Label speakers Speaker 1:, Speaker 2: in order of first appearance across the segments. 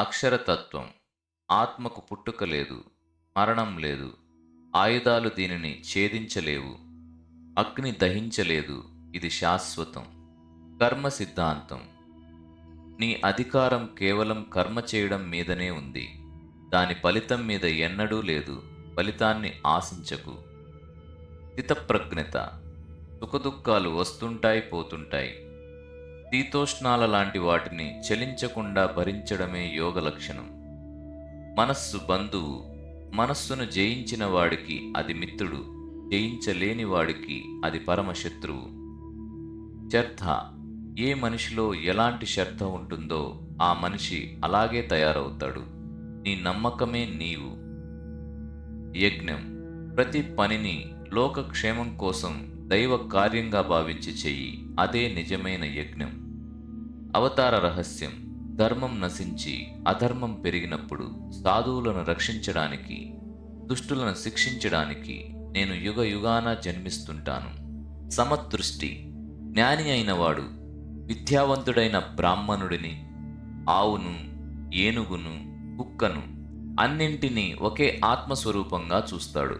Speaker 1: అక్షరతత్వం. ఆత్మకు పుట్టుక లేదు మరణం లేదు ఆయుధాలు దీనిని ఛేదించలేవు అగ్ని దహించలేదు ఇది శాశ్వతం. కర్మ సిద్ధాంతం. నీ అధికారం కేవలం కర్మ చేయడం మీదనే ఉంది. దాని ఫలితం మీద ఎన్నడూ లేదు ఫలితాన్ని ఆశించకు. స్థితప్రజ్ఞత. సుఖదుఖాలు వస్తుంటాయి పోతుంటాయి. శీతోష్ణాల లాంటి వాటిని చలించకుండా భరించడమే యోగ లక్షణం. మనస్సు బంధువు మనస్సును జయించిన వాడికి అది మిత్రుడు జయించలేని వాడికి అది పరమశత్రువు. శ్రద్ధ ఏ మనిషిలో ఎలాంటి శ్రద్ధ ఉంటుందో ఆ మనిషి అలాగే తయారవుతాడు. నీ నమ్మకమే నీవు. యజ్ఞం ప్రతి పనిని లోకక్షేమం కోసం దైవ కార్యంగా భావించి చెయ్యి. అదే నిజమైన యజ్ఞం. అవతార రహస్యం. ధర్మం నశించి అధర్మం పెరిగినప్పుడు సాధువులను రక్షించడానికి దుష్టులను శిక్షించడానికి నేను యుగ యుగాన జన్మిస్తుంటాను. సమదృష్టి జ్ఞాని అయినవాడు విద్యావంతుడైన బ్రాహ్మణుడిని ఆవును ఏనుగును కుక్కను అన్నింటినీ ఒకే ఆత్మస్వరూపంగా చూస్తాడు.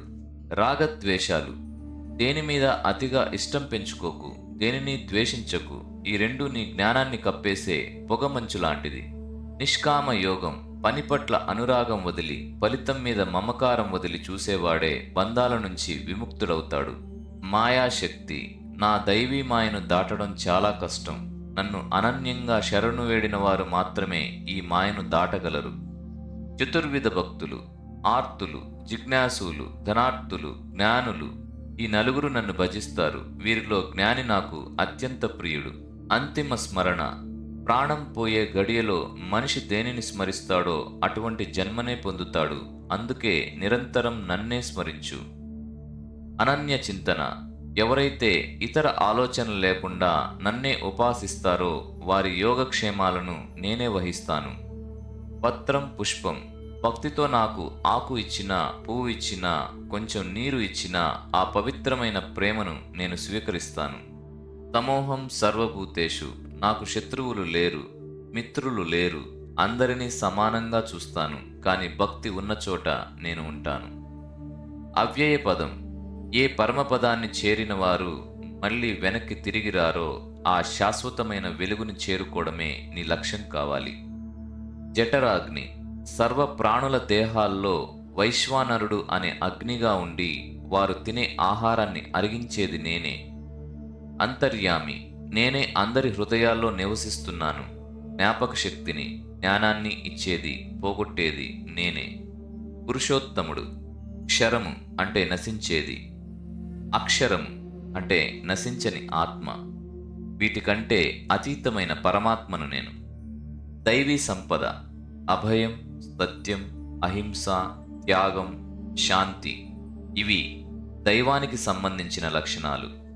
Speaker 1: రాగద్వేషాలు. దేని మీద అతిగా ఇష్టం పెంచుకోకు దేనిని ద్వేషించకు ఈ రెండు నీ జ్ఞానాన్ని కప్పేసే పొగమంచు లాంటిది. నిష్కామ యోగం పని పట్ల అనురాగం వదిలి ఫలితం మీద మమకారం వదిలి చూసేవాడే బంధాల నుంచి విముక్తుడవుతాడు. మాయాశక్తి నా దైవీ మాయను దాటడం చాలా కష్టం. నన్ను అనన్యంగా శరణు వేడిన వారు మాత్రమే ఈ మాయను దాటగలరు. చతుర్విధ భక్తులు ఆర్తులు జిజ్ఞాసులు ధనార్తులు జ్ఞానులు ఈ నలుగురు నన్ను భజిస్తారు. వీరిలో జ్ఞాని నాకు అత్యంత ప్రియుడు. అంతిమ స్మరణ. ప్రాణం పోయే గడియలో మనిషి దేనిని స్మరిస్తాడో అటువంటి జన్మనే పొందుతాడు. అందుకే నిరంతరం నన్నే స్మరించు. అనన్య చింతన. ఎవరైతే ఇతర ఆలోచనలు లేకుండా నన్నే ఉపాసిస్తారో వారి యోగక్షేమాలను నేనే వహిస్తాను. పత్రం పుష్పం. భక్తితో నాకు ఆకు ఇచ్చినా పువ్వు ఇచ్చినా కొంచెం నీరు ఇచ్చినా ఆ పవిత్రమైన ప్రేమను నేను స్వీకరిస్తాను. తమోహం సర్వభూతేషు. నాకు శత్రువులు లేరు మిత్రులు లేరు. అందరినీ సమానంగా చూస్తాను కానీ భక్తి ఉన్న చోట నేను ఉంటాను. అవ్యయ పదం. ఏ పరమపదాన్ని చేరిన వారు మళ్ళీ వెనక్కి తిరిగి రారో ఆ శాశ్వతమైన వెలుగుని చేరుకోవడమే నీ లక్ష్యం కావాలి. జఠరాగ్ని. సర్వ ప్రాణుల దేహాల్లో వైశ్వానరుడు అనే అగ్నిగా ఉండి వారు తినే ఆహారాన్ని అరిగించేది నేనే. అంతర్యామి. నేనే అందరి హృదయాల్లో నివసిస్తున్నాను. జ్ఞాపక శక్తిని జ్ఞానాన్ని ఇచ్చేది పోగొట్టేది నేనే. పురుషోత్తముడు. క్షరము అంటే నశించేది. అక్షరం అంటే నశించని ఆత్మ. వీటికంటే అతీతమైన పరమాత్మను నేను. దైవీ సంపద. అభయం సత్యం అహింస త్యాగం శాంతి. ఇవి దైవానికి సంబంధించిన లక్షణాలు.